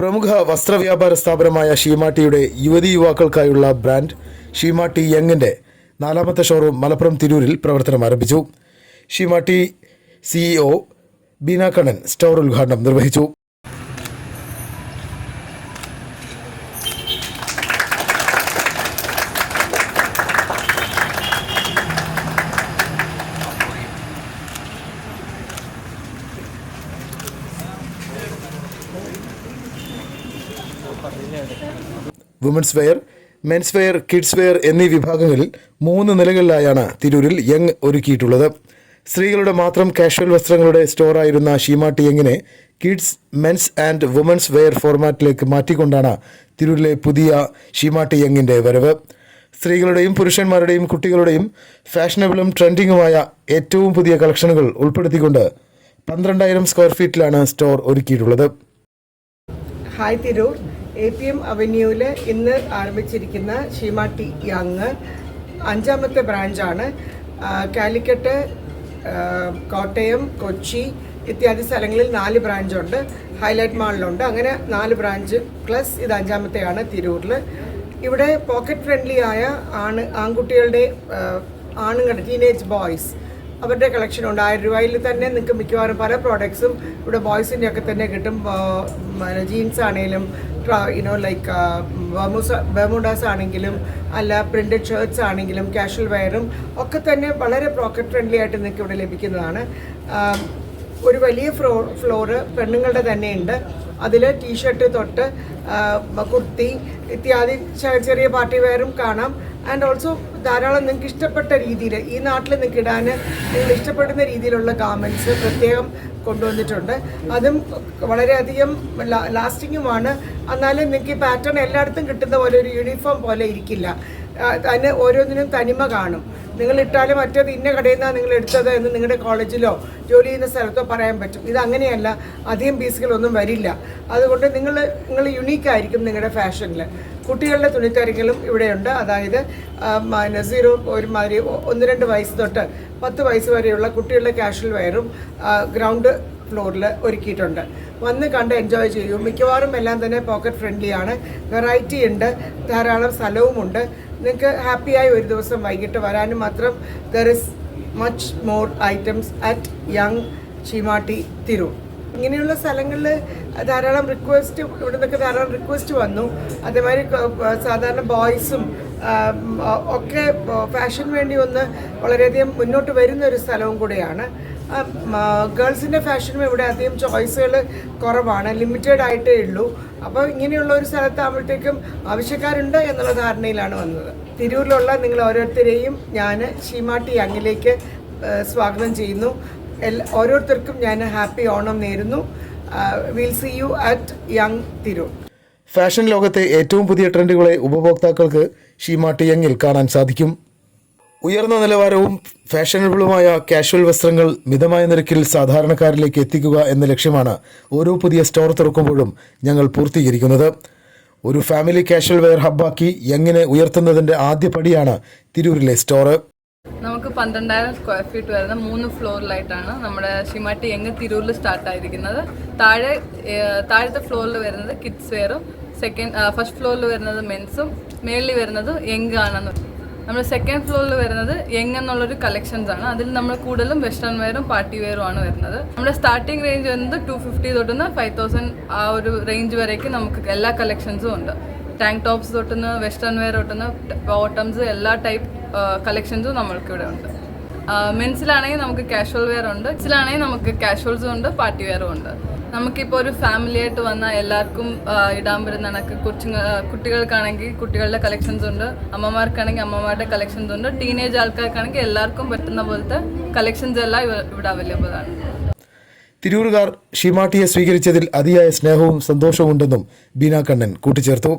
പ്രമുഖ വസ്ത്രവ്യാപാര സ്ഥാപനമായ ഷീമാട്ടിയുടെ യുവതി യുവാക്കൾക്കായുള്ള ബ്രാൻഡ് ഷീമാട്ടി യങ്ങിന്റെ നാലാമത്തെ ഷോറൂം മലപ്പുറം തിരൂരിൽ പ്രവർത്തനം ആരംഭിച്ചു. ഷീമാട്ടി സിഇഒ ബീനാ കണ്ണൻ സ്റ്റോർ ഉദ്ഘാടനം നിർവഹിച്ചു. Women's wear men's wear kids wear എന്നീ വിഭാഗങ്ങളിൽ മൂന്ന് നിലകളിലായാണ് തിരൂരിൽ യങ് ഒരുക്കിയിട്ടുള്ളത്. സ്ത്രീകളുടെ മാത്രം കാഷ്വൽ വസ്ത്രങ്ങളുടെ സ്റ്റോറായിരുന്ന Seematti ടിയങ്ങിനെ kids men's and women's wear ഫോർമാറ്റിലേക്ക് മാറ്റിക്കൊണ്ടാണ് തിരൂരിലെ പുതിയ ഷീമാട്ടി ടിയങ്ങിന്റെ വരവ്. സ്ത്രീകളുടെയും പുരുഷന്മാരുടെയും കുട്ടികളുടെയും ഫാഷനബിളും ട്രെൻഡിങ്ങുമായ ഏറ്റവും പുതിയ കളക്ഷനുകൾ ഉൾപ്പെടുത്തിക്കൊണ്ട് പന്ത്രണ്ടായിരം സ്ക്വയർ ഫീറ്റിലാണ് സ്റ്റോർ ഒരുക്കിയിട്ടുള്ളത്. Hi Tirur A P M അവന്യൂവിൽ ഇന്ന് ആരംഭിച്ചിരിക്കുന്ന ഷീമ ടി യങ് അഞ്ചാമത്തെ ബ്രാഞ്ചാണ്. കാലിക്കറ്റ് കോട്ടയം കൊച്ചി ഇത്യാദി സ്ഥലങ്ങളിൽ നാല് ബ്രാഞ്ചുണ്ട്. ഹൈലൈറ്റ് മാളിലുണ്ട്. അങ്ങനെ നാല് ബ്രാഞ്ച് പ്ലസ് ഇത് അഞ്ചാമത്തെയാണ് തിരൂരിൽ ഇവിടെ പോക്കറ്റ് ഫ്രണ്ട്ലി ആയ ആണ് ആൺകുട്ടികളുടെ ആണുങ്ങളുടെ ടീനേജ് ബോയ്സ്. അവരുടെ കളക്ഷൻ ഉണ്ട്. ആയിരം രൂപയിൽ തന്നെ നിങ്ങൾക്ക് മിക്കവാറും പല പ്രോഡക്ട്സും ഇവിടെ ബോയ്സിന്റെ ഒക്കെ തന്നെ കിട്ടും. ജീൻസ് ആണെങ്കിലും യുനോ ലൈക്ക് ബർമുഡാസ് ആണെങ്കിലും അല്ല പ്രിന്റഡ് ഷർട്ട്സ് ആണെങ്കിലും കാഷ്വൽ വെയറും ഒക്കെ തന്നെ വളരെ പോക്കറ്റ് ഫ്രണ്ട്ലി ആയിട്ട് നിങ്ങൾക്ക് ഇവിടെ ലഭിക്കുന്നതാണ് ഒരു വലിയ ഫ്ലോ ഫ്ലോറ് പെണ്ണുങ്ങളുടെ തന്നെയുണ്ട് അതിൽ ടീഷർട്ട് തൊട്ട് കുർത്തി ഇത്യാദി ചെറിയ പാർട്ടി വെയറും കാണാം. ആൻഡ് ഓൾസോ ധാരാളം നിങ്ങൾക്ക് ഇഷ്ടപ്പെട്ട രീതിയിൽ ഈ നാട്ടിൽ നിങ്ങൾക്ക് ഇടാൻ നിങ്ങൾ ഇഷ്ടപ്പെടുന്ന രീതിയിലുള്ള ഗാർമെന്റ്സ് പ്രത്യേകം കൊണ്ടുവന്നിട്ടുണ്ട്. അതും വളരെയധികം ലാസ്റ്റിങ്ങുമാണ് എന്നാലും നിങ്ങൾക്ക് ഈ പാറ്റേൺ എല്ലായിടത്തും കിട്ടുന്ന പോലെ ഒരു യൂണിഫോം പോലെ ഇരിക്കില്ല. അതിന് ഓരോന്നിനും തനിമ കാണും. നിങ്ങൾ ഇട്ടാലും മറ്റേത് ഇന്ന കടയിൽ നിന്നാണ് നിങ്ങൾ എടുത്തത് എന്ന് നിങ്ങളുടെ കോളേജിലോ ജോലി ചെയ്യുന്ന സ്ഥലത്തോ പറയാൻ പറ്റും. ഇത് അങ്ങനെയല്ല അധികം പീസുകളൊന്നും വരില്ല. അതുകൊണ്ട് നിങ്ങൾ നിങ്ങൾ യുണീക്കായിരിക്കും നിങ്ങളുടെ ഫാഷനിൽ കുട്ടികളുടെ തുണിത്തരങ്ങളും ഇവിടെയുണ്ട്. അതായത് സീറോ ഒരുമാതിരി ഒന്ന് രണ്ട് വയസ്സ് തൊട്ട് പത്ത് വയസ്സ് വരെയുള്ള കുട്ടികളുടെ കാഷ്വൽ വെയറും ഗ്രൗണ്ട് ഫ്ലോറിൽ ഒരുക്കിയിട്ടുണ്ട്. വന്ന് കണ്ട് എൻജോയ് ചെയ്യൂ. മിക്കവാറും എല്ലാം തന്നെ പോക്കറ്റ് ഫ്രണ്ട്ലി ആണ്. വെറൈറ്റി ഉണ്ട്. ധാരാളം സ്ഥലവുമുണ്ട്. നിങ്ങൾക്ക് ഹാപ്പിയായി ഒരു ദിവസം വൈകിട്ട് വരാനും മാത്രം there is much more items at young Seematti Tirur ഇങ്ങനെയുള്ള സ്ഥലങ്ങളിൽ ധാരാളം റിക്വസ്റ്റ് ഇവിടെ നിന്നൊക്കെ ധാരാളം റിക്വസ്റ്റ് വന്നു. അതേമാതിരി സാധാരണ ബോയ്സും ഒക്കെ ഫാഷൻ വേണ്ടി ഒന്ന് വളരെയധികം മുന്നോട്ട് വരുന്ന ഒരു സ്ഥലവും കൂടെയാണ്. ഗേൾസിന്റെ ഫാഷനും ഇവിടെ അധികം ചോയ്സുകൾ കുറവാണ് ലിമിറ്റഡ് ആയിട്ടേ ഉള്ളൂ. അപ്പോൾ ഇങ്ങനെയുള്ള ഒരു സ്ഥലത്താകുമ്പോഴത്തേക്കും ആവശ്യക്കാരുണ്ട് എന്നുള്ള ധാരണയിലാണ് വന്നത്. തിരൂരിലുള്ള നിങ്ങൾ ഓരോരുത്തരെയും ഞാൻ ഷീമാട്ടി അങ്ങിലേക്ക് സ്വാഗതം ചെയ്യുന്നു. ഓരോരുത്തർക്കും ഞാൻ ഹാപ്പി ഓണം നേരുന്നു. Will see you at young Tirur fashion ലോകത്തെ ഏറ്റവും പുതിയ ട്രെൻഡുകളെ ഉപഭോക്താക്കൾക്ക് ഷീമാട്ടി യങ്ങിൽ കാണാൻ സാധിക്കും. ഉയർന്ന നിലവാരവും ഫാഷനബിളുമായ കാഷ്വൽ വസ്ത്രങ്ങൾ മിതമായ നിരക്കിൽ സാധാരണക്കാരിലേക്ക് എത്തിക്കുക എന്ന ലക്ഷ്യമാണ് ഓരോ പുതിയ സ്റ്റോർ തുറക്കുമ്പോഴും ഞങ്ങൾ പൂർത്തീകരിക്കുന്നത്. ഒരു ഫാമിലി കാഷ്വൽ വെയർ ഹബ്ബാക്കി എങ്ങനെ ഉയർത്തുന്നതിന്റെ ആദ്യ പടിയാണ് തിരൂരിലെ സ്റ്റോർ നമുക്ക് പന്ത്രണ്ടായിരം സ്ക്വയർ ഫീറ്റ് വരുന്ന മൂന്ന് ഫ്ലോറിലായിട്ടാണ് നമ്മുടെ ഷിമാട്ടി എങ്ങ് തിരൂരിൽ സ്റ്റാർട്ട് ആയിരിക്കുന്നത്. താഴെ താഴത്തെ ഫ്ലോറിൽ വരുന്നത് കിഡ്സ് വെയറും സെക്കൻഡ് ഫസ്റ്റ് ഫ്ലോറിൽ വരുന്നത് മെൻസും മേളിൽ വരുന്നത് യങ് ആണെന്ന് നമ്മൾ സെക്കൻഡ് ഫ്ലോറിൽ വരുന്നത് യങ് എന്നുള്ളൊരു കളക്ഷൻസ് ആണ്. അതിൽ നമ്മൾ കൂടുതലും വെസ്റ്റേൺ വെയറും പാർട്ടി വെയറും ആണ് വരുന്നത്. നമ്മുടെ സ്റ്റാർട്ടിംഗ് റേഞ്ച് വരുന്നത് ടു ഫിഫ്റ്റി തൊട്ടുന്ന ഫൈവ് തൗസൻഡ് ആ ഒരു റേഞ്ച് വരേക്ക് നമുക്ക് എല്ലാ കളക്ഷൻസും ഉണ്ട്. ടാങ്ക് ടോപ്സ് തൊട്ടുന്ന വെസ്റ്റേൺ വെയർ തൊട്ടുന്ന ബോട്ടംസ് എല്ലാ ടൈപ്പ് കളക്ഷൻസും നമ്മൾക്ക് ഇവിടെ ഉണ്ട്. മെൻസിലാണെങ്കിൽ നമുക്ക് കാഷ്വൽ വെയർ ഉണ്ട്. മെൻസിലാണെങ്കിൽ നമുക്ക് കാഷ്വൽസും ഉണ്ട് പാർട്ടി വെയറും ഉണ്ട്. നമുക്കിപ്പോൾ ഒരു ഫാമിലി ആയിട്ട് വന്നാൽ എല്ലാവർക്കും ഇടാൻ പറ്റുന്ന കണക്ക് കൊച്ചുങ്ങ കുട്ടികൾക്കാണെങ്കിൽ കുട്ടികളുടെ കളക്ഷൻസ് ഉണ്ട് അമ്മമാർക്കാണെങ്കിൽ അമ്മമാരുടെ കളക്ഷൻസ് ഉണ്ട് ടീനേജ് ആൾക്കാർക്കാണെങ്കിൽ എല്ലാവർക്കും പറ്റുന്ന പോലത്തെ കളക്ഷൻസ് എല്ലാം ഇവ- ഇവിടെ അവൈലബിൾ ആണ്. തിരൂരുകാർ ഷിമാട്ടിയെ സ്വീകരിച്ചതിൽ അതിയായ സ്നേഹവും സന്തോഷവും ഉണ്ടെന്നും ബീന കണ്ണൻ കൂട്ടിച്ചേർത്തു.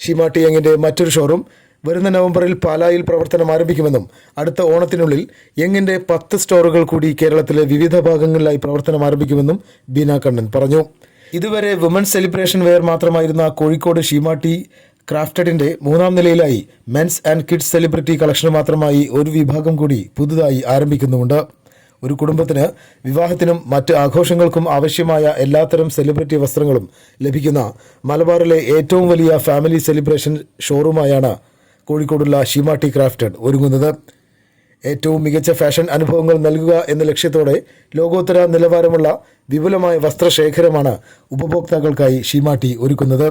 ഷിമാട്ടിയങ്ങിന്റെ മറ്റൊരു ഷോറൂം വരുന്ന നവംബറിൽ പാലായിൽ പ്രവർത്തനം ആരംഭിക്കുമെന്നും അടുത്ത ഓണത്തിനുള്ളിൽ യങ്ങിന്റെ പത്ത് സ്റ്റോറുകൾ കൂടി കേരളത്തിലെ വിവിധ ഭാഗങ്ങളിലായി പ്രവർത്തനം ആരംഭിക്കുമെന്നും ബീന കണ്ണൻ പറഞ്ഞു. ഇതുവരെ വുമൻസ് സെലിബ്രേഷൻ വെയർ മാത്രമായിരുന്ന കോഴിക്കോട് ഷീമാട്ടി ക്രാഫ്റ്റഡിന്റെ മൂന്നാം നിലയിലായി men's and kids celebrity collection മാത്രമായി ഒരു വിഭാഗം കൂടി പുതുതായി ആരംഭിക്കുന്നുമുണ്ട്. ഒരു കുടുംബത്തിന് വിവാഹത്തിനും മറ്റ് ആഘോഷങ്ങൾക്കും ആവശ്യമായ എല്ലാത്തരം സെലിബ്രിറ്റി വസ്ത്രങ്ങളും ലഭിക്കുന്ന മലബാറിലെ ഏറ്റവും വലിയ ഫാമിലി സെലിബ്രേഷൻ ഷോറൂമായാണ് കോഴിക്കോടുള്ള ഷീമ ടി ക്രാഫ്റ്റഡ് ഒരുങ്ങുന്നത്. ഏറ്റവും മികച്ച ഫാഷൻ അനുഭവങ്ങൾ നൽകുക എന്ന ലക്ഷ്യത്തോടെ ലോകോത്തര നിലവാരമുള്ള വിപുലമായ വസ്ത്രശേഖരമാണ് ഉപഭോക്താക്കൾക്കായി ഷീമാട്ടി ഒരുക്കുന്നത്.